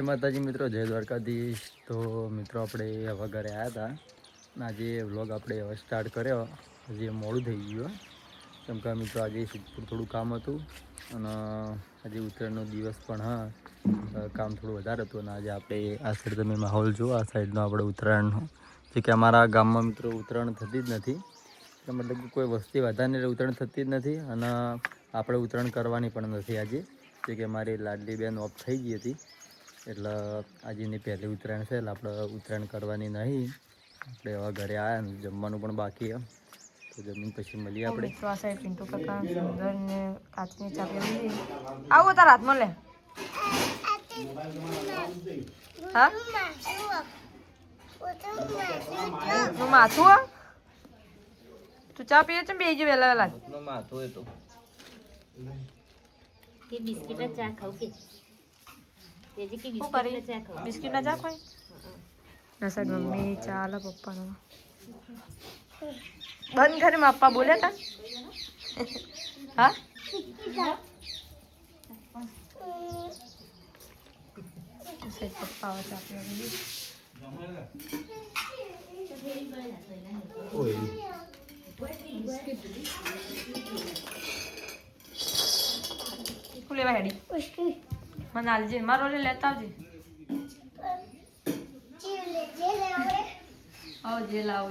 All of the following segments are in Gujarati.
જય માતાજી મિત્રો, જય દ્વારકાધીશ. તો મિત્રો, આપણે હવે ઘરે આવ્યા હતા આજે વ્લોગ આપણે હવે સ્ટાર્ટ કર્યો. હજી મોડું થઈ ગયું કેમ કે મિત્રો, આજે સિદ્ધપુર થોડું કામ હતું અને આજે ઉત્તરાયણનો દિવસ પણ, હા કામ થોડું વધારે હતું અને આજે આપણે આ સાઈડ તમે માહોલ જુઓ, આ સાઈડનો આપણે ઉત્તરાયણનો જે કે અમારા ગામમાં મિત્રો, ઉત્તરાયણ થતી જ નથી. મતલબ કોઈ વસ્તી વધારે ઉત્તરાયણ થતી જ નથી અને આપણે ઉત્તરાયણ કરવાની પણ નથી આજે. જે કે મારી લાડલી બેન ઓફ થઈ ગઈ હતી. એટલે આજની પહેલી ઉત્તરાયણ છે એટલે આપણે ઉત્તરાયણ કરવાની નહીં. આપણે હવે ઘરે આવ્યા ને જમવાનું પણ બાકી એમ તો જમીન પછી મળીએ આપણે. પિન્ટુ કાકા સુંદર ને કાચની ચાપી લીધી. આવો તાર હાથમાં લે. હા? નું માથું હો? તું ચા પીએ છે બેસી વેલા વેલા તે બિસ્કિટ ચા ખાવ કે? તેજી કે શું બિસ્કિટ કરી જ ચા ખાવ બિસ્કિટ ના ચા ખાય ના સાઈડ મમ્મી ચા લે પપ્પાનો બંધ કરે માં પપ્પા બોલ્યા તા હા સાઈડ પપ્પા આવે ચા પીવા બેસી. શું લેવા હેડી મને આલજે મારો લે લેતા આવજે. આવ જે લાવો.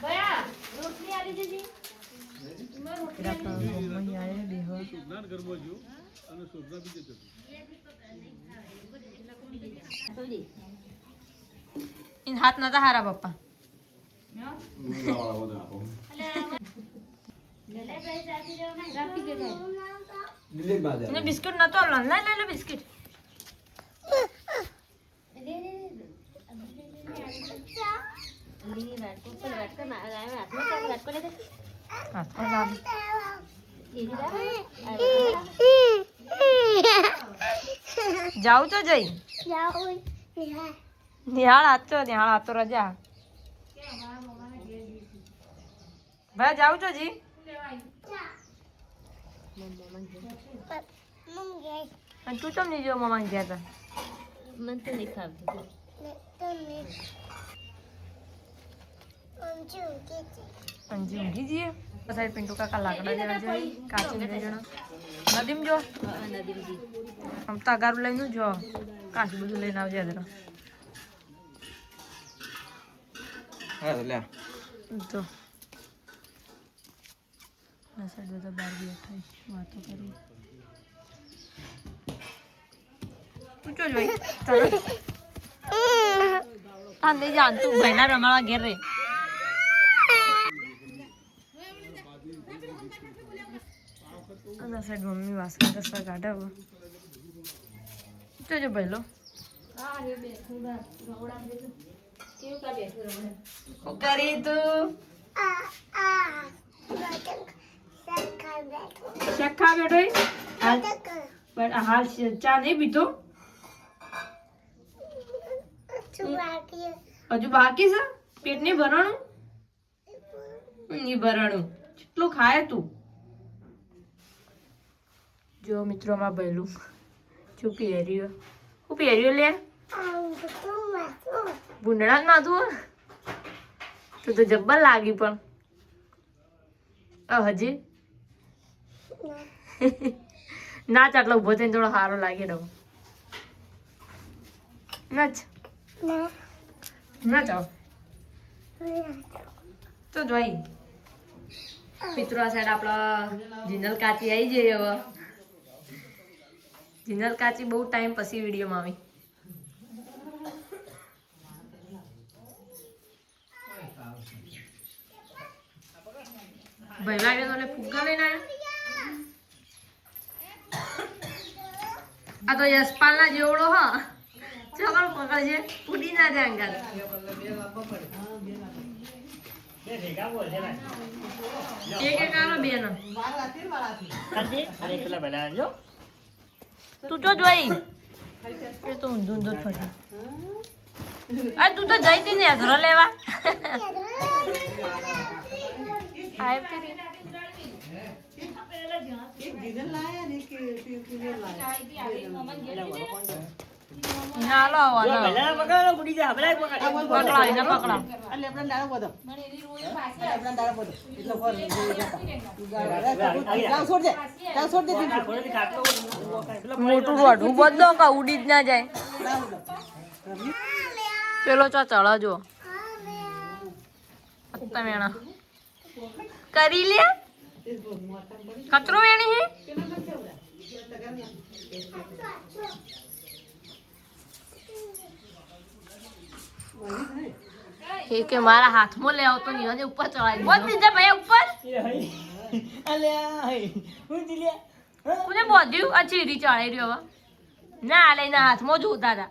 ભયા રોટલી આલી દેજે. હાથ નતા હારા પપ્પા. બિસ્કિટ નતો લઈ લે લે બિસ્કિટ. જાઉં તો જઈ. નિહાળ આતો નિહાળ આતો રજા. ભાઈ જાઉં છો જી. અને તું ચમ નહીં જો મમ્મા ગયા હતા? મને તો નહીં ખાવતું અંજી ઊંઘી જઈએ? સાઈડ પિન્ટુ કાકા લાકડા જેવા જાય. કાચી ને જણા. નદીમ જો. હા નદીમજી. આમ તગારું લઈને જો. કાચું બધું લઈને આવજે જરા. તો આ સાઈડ બધા બાર બેઠા વાતો કરી. ચો જોઈ તારે આ નહીં જાણ તું ભાઈના રમાડવા ઘેર કરી તું? શક્કા બેઠો પણ હાલ ચા નહીં પીતો હજુ બાકી છે? પેટ નહીં ભરાણું નહીં ભરાણું કેટલું ખાય તું. જો મિત્રો માં ભયલું. શું પહેર્યું. શું પહેર્યું લે? ભૂંડણા જ માથું તો તો જબ્બર લાગી પણ. હજી. ના ચાટલો ઊભો થઈને થોડો સારો લાગે રહો ના ચાવ તો જોઈ મિત્રો, આ સાઈડ આપણા જીનલ કાચી આવી જઈએ હવે. જિનલ કાચી બહુ ટાઈમ પછી વિડીયોમાં આવી. ભાઈ લાગે તો ફુગ્ગા લઈને આવ્યો? આ તો યશપાલના જેવડો, હ. ચોકડ પકડજે ઉડી ના જાય અંગાલ એક એક આલો બેનો. તું તો જોઈ. એ તો ઊંધું અરે, તું તો જઈ હતી ને અઘરો લેવા. મોટું વાઢું બધો કા ઉડી જ ના જાય. પેલો ચા ચડા જો અત્તા કરી લે કચરો વેણી હે? એ કે મારા હાથમાં લેવો તો નિહાને ઉપર ચડાવી બોલ દીધા ભાઈ, ઉપર. કોને બોધ્યું? આ ચીરી ચડાઈ રહ્યો હવે. ના લઈને હાથમાં જોતા હતા.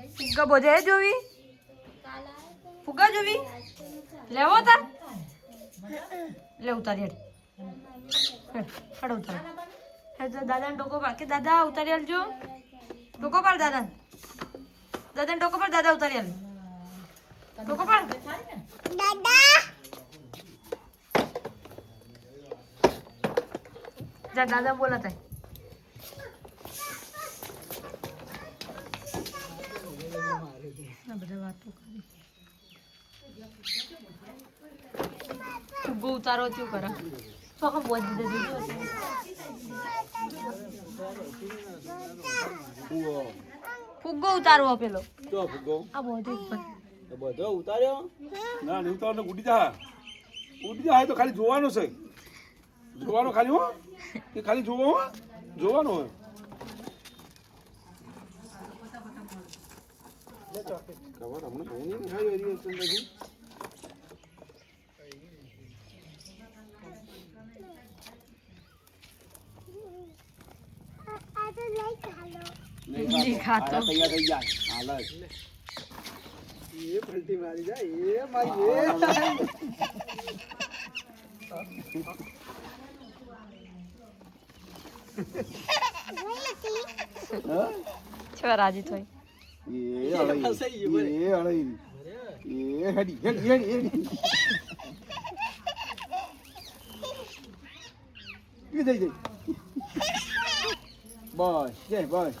ફુગ્ગા બધે જોવી ફુગ્ગા જોવી લેવો તાર લે ઉતારી હેડ હેડ હેડ ઉતાર હેડ તો દાદાને ટોકો પાડ કે દાદા ઉતારી આલજો ટોકો પાડ દાદા દાદાને ટોકો પાડ દાદા ઉતારી આલ ટોકો પાડ જા દાદા બોલા તાય બધા વાતો કરી. ફુગ્ગો ઉતારો શું કરે. તો કે બોજ દીધો દીધો ફુગ્ગો ઉતારવો પેલો. આ બધું ઉપર. બધો ઉતાર્યો? ના નહીં ઉતારવાનો ઉડી જા. ઉડી જા તો ખાલી જોવાનું છે. જોવાનું ખાલી હો. એ ખાલી જોવો જોવાનું હોય. ખબર હમણાં હું નહીં ખાઈ રહી છું પછી નહીં ખાતો. એ પલટી મારી એ થઈ એ હળઈ એ હળઈ એ હેડી હેડી હેડી હેડી એ જઈ જઈ બસ જય બસ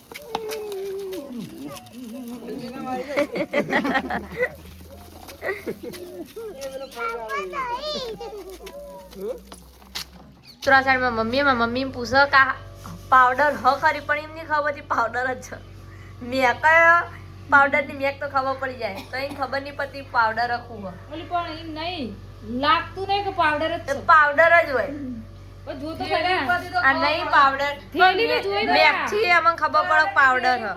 ત્રણ સાઈડમાં મમ્મી માં મમ્મી પૂછે કે પાવડર હ ખરી પણ એમની ખબર પાવડર જ છે. મેં કયો પાવડરની મેક તો ખબર પડી જાય. તો એને ખબર નહીં પડતી પાવડર રખું હ ઓલી પણ એમ નહીં. લાગતું નહીં કે પાવડર જ પાવડર જ હોય. જો તો ખરા. આ નહીં પાવડર. મેક અમને ખબર પડે પાવડર હ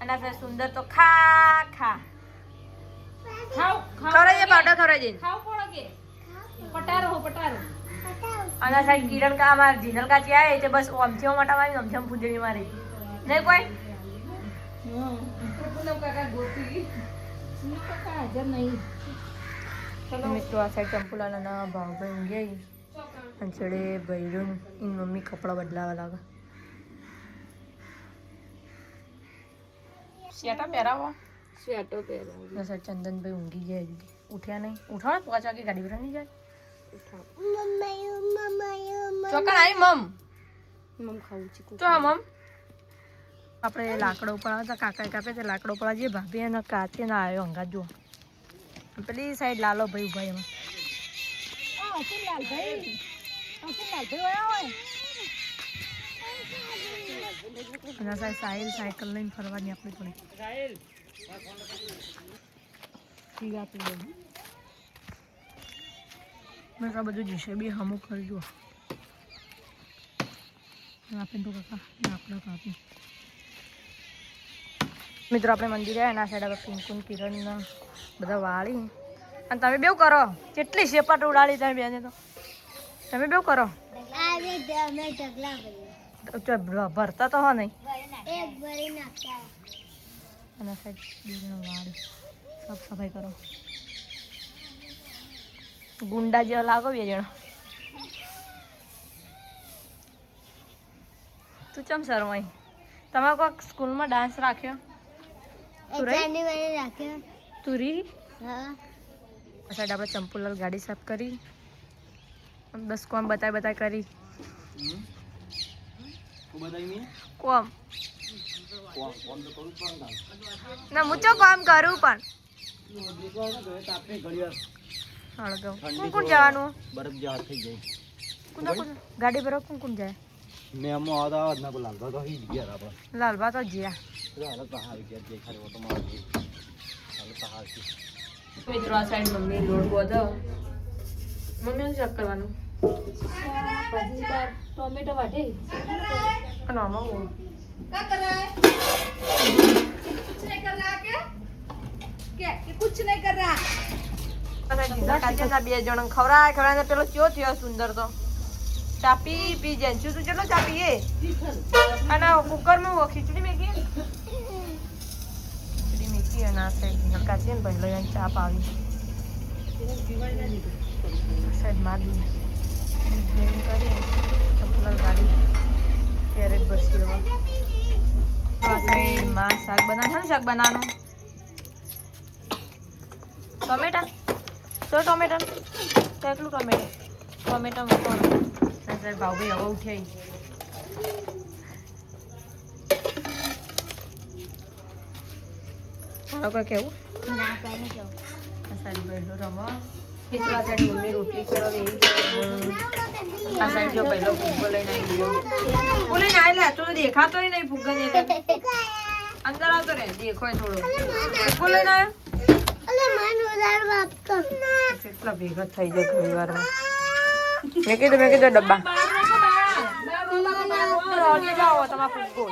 અને આ સુંદર તો ખા ખા. ખાવ ખાવ ખવડાવી પાવડર ખવડાવી દે ખાવ પડે કે? પટારો હો પટારો. અને આ કિરણ કા અમાર જીનલ કા છે. આય બસ ઓમથી ઓમટા મારી ઓમથી ઓમ મારી. નહીં કોઈ? પૂનમ કાકા ગોતી પૂનમ કાકા હાજર નહીં મિત્રો આ સાઈડ ચંપુલાના ભાવભાઈ ઊંઘ્યા અને છેડે ભૈરું એની મમ્મી કપડાં બદલાવા લાગે શેટા પહેરાવો સ્વેટર પહેરો આ સાઈડ ચંદનભાઈ ઊંઘી ગયા હજી ઉઠ્યા નહીં ઉઠાડો પાંચ વાગે ગાડી ભરા નહીં જાય ચોકણ આવી મમ મમ ખાવું છે તો હા મમ આપણે લાકડો ઉપાડવા હતા કાકા કાપે તે લાકડો ઉપર જઈએ ભાભી અને કાચી ના આવ્યો હંગા જુઓ પેલી સાઈડ લાલો ભાઈ ઊભા એમાં. એના સાહેબ સાહિલ સાયકલ લઈને ફરવાની આપણી ઠીક મેં આ બધું જીશે, બી હમું કરી જુઓ. આપણે તો કાકા લાકડા કાપી મિત્રો આપણે મંદિરે એના સાઈડ આપણે પિંકુન કિરણ બધા વાળી. અને તમે બેવ કરો કેટલી શેપાટ ઉડાડી તમે બેને તો. તમે બેવ કરો. ભરતા તો હો નહીં. એના સાઈડ વાળી. સાફ સફાઈ કરો. ગુંડા જેવા લાગો બે જણા. તું ચમ શરમાઈ? તમે કોઈક સ્કૂલમાં ડાન્સ રાખ્યો? તું રહી જાન્યુઆરી રાખ્યો તું સાઈડ આપણે ચંપુલાલ ગાડી સાફ કરી બસ કોમ બતાય બતાય કરી કોમ ના હું ચો કામ કરું પણ કોણ કોણ જવાનું બરફ જેવા થઈ જાય કોણ કોણ ગાડી પર કોણ કોણ જાય મેમો આવતા આવત તો તો જ્યા મિત્રો આ સાઈડ મમ્મી લોટ બધો મમ્મીને ચેક કરવાનું? ટોમેટો વાટે અને આમાં હું? બે જણ ખવરા ખવડાય પેલો ચો થયો સુંદર તો? ચાપી પી જાય શું તું ચેટલો ચાપીએ અને કુકરમાં માં ખીચડી મેકી મેકી અને આ સાઈડ નકા છે ને પહેલો અહીં ચાપ આવી સાઈડ મારી દીધી કરી ચપલા ગાડી કેરેટ બસી હવે. આ સાઈડમાં શાક બનાવવાનું શાક બનાવવાનું? ટોમેટા? તો ટોમેટા? કેટલું ટમેટો. ટમેટા મૂકવાનું. ભાવભાઈ હવે ઉઠ્યા મારો કોઈ કેવું ના કઈ નહીં કહું આ સાઈડ બેઠો રમો મિત્રો આ સાઈડ મમ્મી રોટલી કરવા એવી આ સાઈડ જો પહેલો ફૂગો લઈને આવી ગયો ફૂગો લઈને આવી લે તો દેખાતો નહીં ફૂગા ને અંદર આવતો રે દેખાય થોડો ફૂગો લઈને આવ્યો કેટલા ભેગા થઈ જાય ઘણી મેં કીધું મેં કીધું ડબ્બા તમારા ફૂગો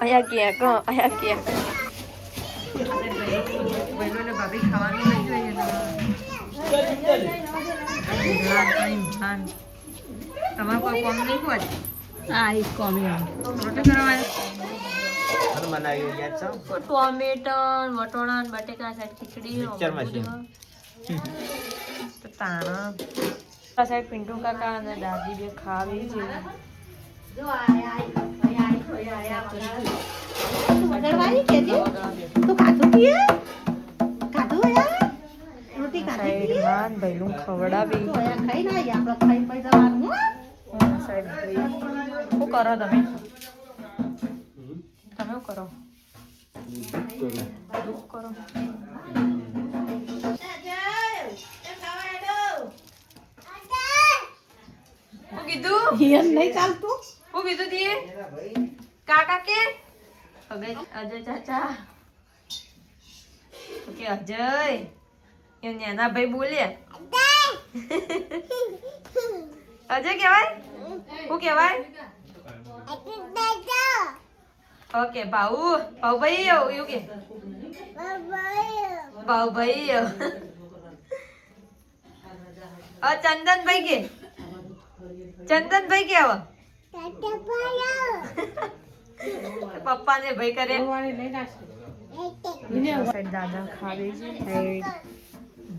અહીંયા ક્યાંક અહીંયા ક્યાંક. તમારે. કોઈ કોમ નહીં હોય હા એ કોમી રોટી કરવા ગયા ટોમેટન વટોણા બટેકા સાઈડ ખીચડી તાણા. સાઈડ પિન્ટુ કાકા અને દાદી બે ખાવી છે. કે છે. તો પીએ? રોટી ભૈલું ખવડાવી. તો યાર ખાઈ ના આપણે ખાઈ પી જવાનું હો. આ શું કરો તમે? તમે શું કરો? કરો? કીધું? હિયર નહીં ચાલતું? હું કીધું તી કાકા કે? અજય ચાચા. કે અજય? એ નાના ભાઈ બોલ્યા અજય કહેવાય? શું કહેવાય? ઓકે ભાઉ. ભાઉ ભાઈ એવું કે? ભાઉ ભાઈ અ ચંદનભાઈ કે? ચંદનભાઈ કે હવે પપ્પાને ભાઈ કરે. દાદા ખાવી છે સાઈડ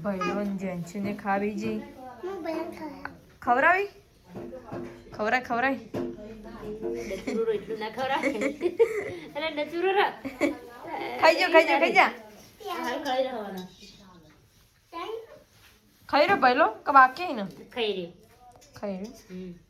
ભાઈઓ જેન્સીને ખાવી છે. ખવડાવી? ખવરાય ખવરાય ના ખાઈ જા ખાઈ જા ખાઈ જા. ખાઈ રહ્યો ભાઈલો કે બાકી ને? ખાઈ રહ્યો. ખાઈ રહ્યો.